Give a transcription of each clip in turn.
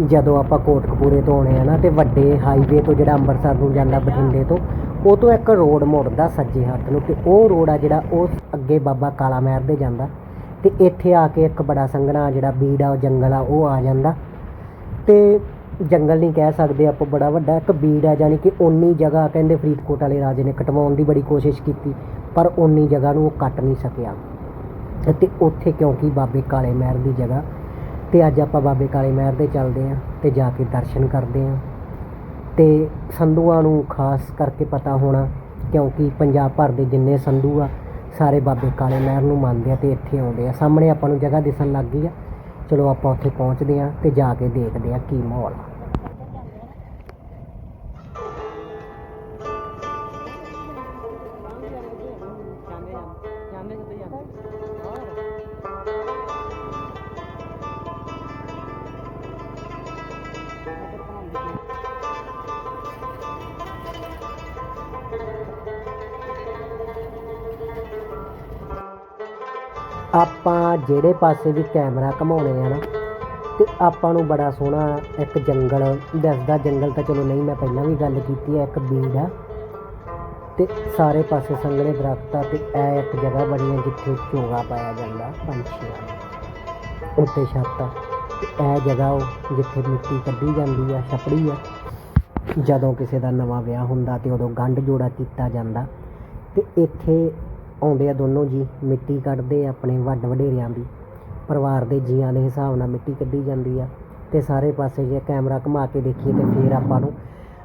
ਜਦੋਂ ਆਪਾਂ ਕੋਟਕਪੂਰੇ ਤੋਂ ਆਉਣੇ ਆ ਨਾ ਤੇ ਵੱਡੇ ਹਾਈਵੇ ਤੋਂ ਜਿਹੜਾ ਅੰਮ੍ਰਿਤਸਰ ਨੂੰ ਜਾਂਦਾ ਬਠਿੰਡੇ ਤੋਂ, ਉਹ ਤੋਂ ਇੱਕ ਰੋਡ ਮੁੜਦਾ ਸੱਜੇ ਹੱਥ ਨੂੰ ਤੇ ਉਹ ਰੋਡ ਆ ਜਿਹੜਾ ਉਹ ਅੱਗੇ ਬਾਬਾ ਕਾਲਾ ਮਹਿਰ ਦੇ ਜਾਂਦਾ ਤੇ ਇੱਥੇ ਆ ਕੇ ਇੱਕ ਬੜਾ ਸੰਘਣਾ ਜਿਹੜਾ ਬੀੜ ਆ, ਉਹ ਜੰਗਲ ਆ, ਉਹ ਆ ਜਾਂਦਾ ਤੇ ਜੰਗਲ ਨਹੀਂ ਕਹਿ ਸਕਦੇ ਆਪਾਂ ਬੜਾ ਵੱਡਾ, ਇੱਕ ਬੀੜ ਆ ਜਾਨੀ ਕਿ ਓਨੀ ਜਗ੍ਹਾ ਕਹਿੰਦੇ ਫਰੀਦਕੋਟ ਵਾਲੇ ਰਾਜੇ ਨੇ ਕਟਵਾਉਣ ਦੀ ਬੜੀ ਕੋਸ਼ਿਸ਼ ਕੀਤੀ, ਪਰ ਓਨੀ ਜਗ੍ਹਾ ਨੂੰ ਉਹ ਕੱਟ ਨਹੀਂ ਸਕਿਆ। ਤੇ ਉੱਥੇ ਕਿਉਂਕਿ ਬਾਬੇ ਕਾਲੇ ਮਹਿਰ ਦੀ ਜਗ੍ਹਾ ਤੇ ਅੱਜ ਆਪਾਂ ਬਾਬੇ ਕਾਲੇ ਮਹਿਰ ਦੇ ਚੱਲਦੇ ਆਂ ਤੇ ਜਾ ਕੇ ਦਰਸ਼ਨ ਕਰਦੇ ਆਂ। ਤੇ ਸੰਧੂਆਂ ਨੂੰ ਖਾਸ ਕਰਕੇ ਪਤਾ ਹੋਣਾ, ਕਿਉਂਕਿ ਪੰਜਾਬ ਭਰ ਦੇ ਜਿੰਨੇ ਸੰਧੂ ਆ, ਸਾਰੇ ਬਾਬੇ ਕਾਲੇ ਮਹਿਰ ਨੂੰ ਮੰਨਦੇ ਆ ਤੇ ਇੱਥੇ ਆਉਂਦੇ ਆ। ਸਾਹਮਣੇ ਆਪਾਂ ਨੂੰ ਜਗ੍ਹਾ ਦਿਸਣ ਲੱਗ ਗਈ ਆ। ਚਲੋ ਆਪਾਂ ਉੱਥੇ ਪਹੁੰਚਦੇ ਆਂ ਤੇ ਜਾ ਕੇ ਦੇਖਦੇ ਆ ਕੀ ਮਾਹੌਲ ਆ। ਆਪਾਂ ਜਿਹੜੇ ਪਾਸੇ ਵੀ ਕੈਮਰਾ ਘਮਾਉਣੇ ਆ ਨਾ, ਤੇ ਆਪਾਂ ਨੂੰ ਬੜਾ ਸੋਹਣਾ ਇੱਕ ਜੰਗਲ, ਦਿਸਦਾ ਜੰਗਲ ਤਾਂ ਚਲੋ ਨਹੀਂ, ਮੈਂ ਪਹਿਲਾਂ ਵੀ ਗੱਲ ਕੀਤੀ ਹੈ ਇੱਕ ਬੀੜ ਆ। ਤੇ ਸਾਰੇ ਪਾਸੇ ਸੰਘਣੇ ਦਰਖਤ ਆ, ਤੇ ਇਹ ਇੱਕ ਜਗ੍ਹਾ ਬਣੀ ਹੈ ਜਿੱਥੇ ਚੋਗਾ ਪਾਇਆ ਜਾਂਦਾ, ਪੰਛੀਆਂ ਦਾ ਉੱਤੇ ਛੱਤ ਆ, ਤੇ ਇਹ ਜਗ੍ਹਾ ਉਹ ਜਿੱਥੇ ਮਿੱਟੀ ਕੱਢੀ ਜਾਂਦੀ ਆ, ਛਪੜੀ ਆ। ਜਦੋਂ ਕਿਸੇ ਦਾ ਨਵਾਂ ਵਿਆਹ ਹੁੰਦਾ ਤੇ ਉਦੋਂ ਗੰਢ ਜੋੜਾ ਕੀਤਾ ਜਾਂਦਾ, ਤੇ ਇੱਥੇ ਆਉਂਦੇ ਆ ਦੋਨੋਂ ਜੀ, ਮਿੱਟੀ ਕੱਢਦੇ ਆ ਆਪਣੇ ਵੱਡ ਵਡੇਰਿਆਂ ਦੀ। ਪਰਿਵਾਰ ਦੇ ਜੀਆਂ ਦੇ ਹਿਸਾਬ ਨਾਲ ਮਿੱਟੀ ਕੱਢੀ ਜਾਂਦੀ ਆ ਤੇ ਸਾਰੇ ਪਾਸੇ ਜੇ ਕੈਮਰਾ ਘੁਮਾ ਕੇ ਦੇਖੀਏ ਤੇ ਫਿਰ ਆਪਾਂ ਨੂੰ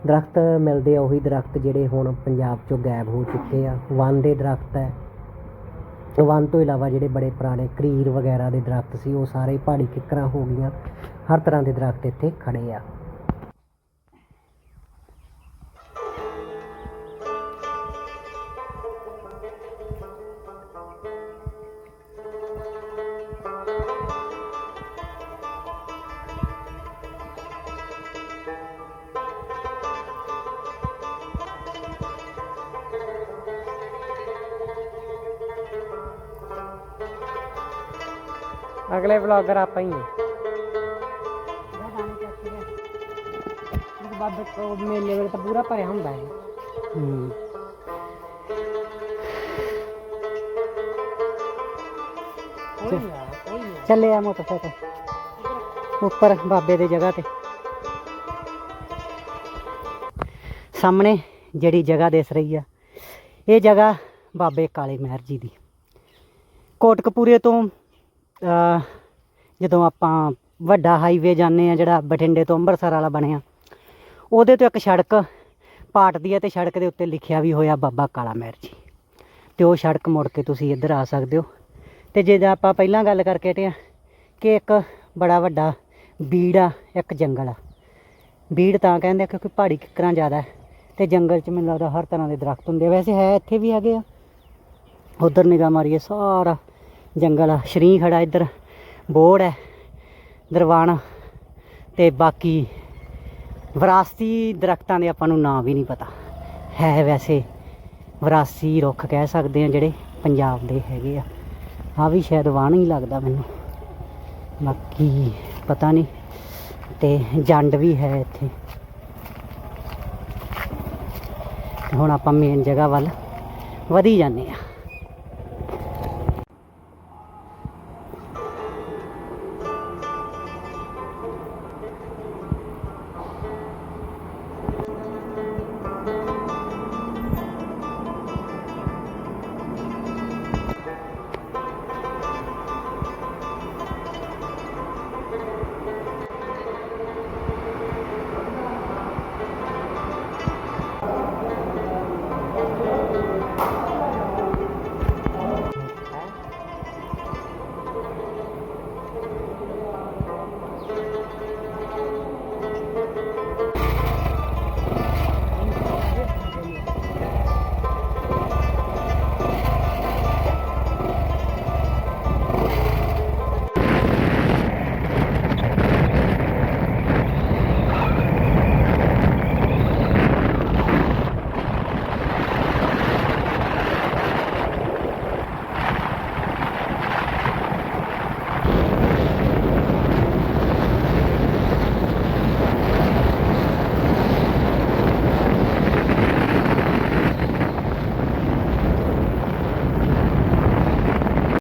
ਦਰਖਤ ਮਿਲਦੇ ਆ, ਉਹੀ ਦਰਖਤ ਜਿਹੜੇ ਹੁਣ ਪੰਜਾਬ ਚੋਂ ਗਾਇਬ ਹੋ ਚੁੱਕੇ ਆ। ਵਨ ਦੇ ਦਰਖਤ ਹੈ। ਵਨ ਤੋਂ ਇਲਾਵਾ ਜਿਹੜੇ ਬੜੇ ਪੁਰਾਣੇ ਕਰੀਰ ਵਗੈਰਾ ਦੇ ਦਰਖਤ ਸੀ, ਉਹ ਸਾਰੇ ਪਹਾੜੀ ਕਿੱਕਰਾਂ ਹੋ ਗਈਆਂ। ਹਰ ਤਰ੍ਹਾਂ ਦੇ ਦਰਖਤ ਇੱਥੇ ਖੜੇ ਆ। ਅਗਲੇ ਵਲੌਗਰ ਆਪਾਂ ਹੀ ਬਾਬੇ ਕੋ ਮੇਲੇ ਵੇਲੇ ਤਾਂ ਪੂਰਾ ਭਰਿਆ ਹੁੰਦਾ ਹੈ। ਹੂੰ। ਕੋਈ ਨਹੀਂ ਆ ਕੋਈ ਨਹੀਂ ਚੱਲੇ ਆ ਮੋਟਰਸਾਈਕਲ। ਉੱਪਰ ਬਾਬੇ ਦੀ ਜਗ੍ਹਾ ਤੇ। ਸਾਹਮਣੇ ਜਿਹੜੀ ਜਗ੍ਹਾ ਦਿਸ ਰਹੀ ਆ ਇਹ ਜਗ੍ਹਾ ਬਾਬੇ ਕਾਲੇ ਮਹਿਰ ਜੀ ਦੀ। ਕੋਟਕਪੂਰੇ ਤੋਂ ਜਦੋਂ ਆਪਾਂ ਵੱਡਾ ਹਾਈਵੇ ਜਾਂਦੇ ਆ ਜਿਹੜਾ ਬਠਿੰਡੇ ਤੋਂ ਅੰਮ੍ਰਿਤਸਰ ਵਾਲਾ ਬਣਿਆ, ਉਹਦੇ ਤੋਂ ਇੱਕ ਸੜਕ ਪਾਟਦੀ ਹੈ ਤੇ ਸੜਕ ਦੇ ਉੱਤੇ ਲਿਖਿਆ ਵੀ ਹੋਇਆ ਬਾਬਾ ਕਾਲਾ ਮਹਿਰ ਜੀ। ਤੇ ਉਹ ਸੜਕ ਮੁੜ ਕੇ ਤੁਸੀਂ ਇੱਧਰ ਆ ਸਕਦੇ ਹੋ। ਤੇ ਜੇ ਆਪਾਂ ਪਹਿਲਾਂ ਗੱਲ ਕਰਕੇ ਹਟੇ ਆ ਕਿ ਇੱਕ ਬੜਾ ਵੱਡਾ ਬੀੜ ਆ, ਇੱਕ ਜੰਗਲ ਆ। ਬੀੜ ਤਾਂ ਕਹਿੰਦੇ ਕਿਉਂਕਿ ਪਹਾੜੀ ਕਿੱਕਰਾਂ ਜ਼ਿਆਦਾ ਹੈ ਤੇ ਜੰਗਲ 'ਚ ਮੈਨੂੰ ਲੱਗਦਾ ਹਰ ਤਰ੍ਹਾਂ ਦੇ ਦਰਖਤ ਹੁੰਦੇ ਆ। ਵੈਸੇ ਹੈ, ਇੱਥੇ ਵੀ ਹੈਗੇ ਆ। ਉਧਰ ਨਿਗਾਹ ਮਾਰੀਏ, ਸਾਰਾ ਜੰਗਲ ਆ, ਸ਼ਰੀ ਖੜਾ ਇੱਧਰ, ਬੋੜ ਹੈ, ਦਰਵਾਨ, ਤੇ ਬਾਕੀ ਵਿਰਾਸਤੀ ਦਰਖਤਾਂ ਦੇ ਆਪਾਂ ਨੂੰ ਨਾਂ ਵੀ ਨਹੀਂ ਪਤਾ। ਹੈ ਵੈਸੇ ਵਿਰਾਸੀ ਰੁੱਖ ਕਹਿ ਸਕਦੇ ਆ ਜਿਹੜੇ ਪੰਜਾਬ ਦੇ ਹੈਗੇ ਆ। ਆ ਵੀ ਸ਼ਾਇਦ ਵਾਣ ਹੀ ਲੱਗਦਾ ਮੈਨੂੰ। ਬਾਕੀ ਪਤਾ ਨਹੀਂ, ਤੇ ਜੰਡ ਵੀ ਹੈ ਇੱਥੇ। ਹੁਣ ਆਪਾਂ ਮੇਨ ਜਗ੍ਹਾ ਵੱਲ ਵਧੀ ਜਾਂਦੇ ਆ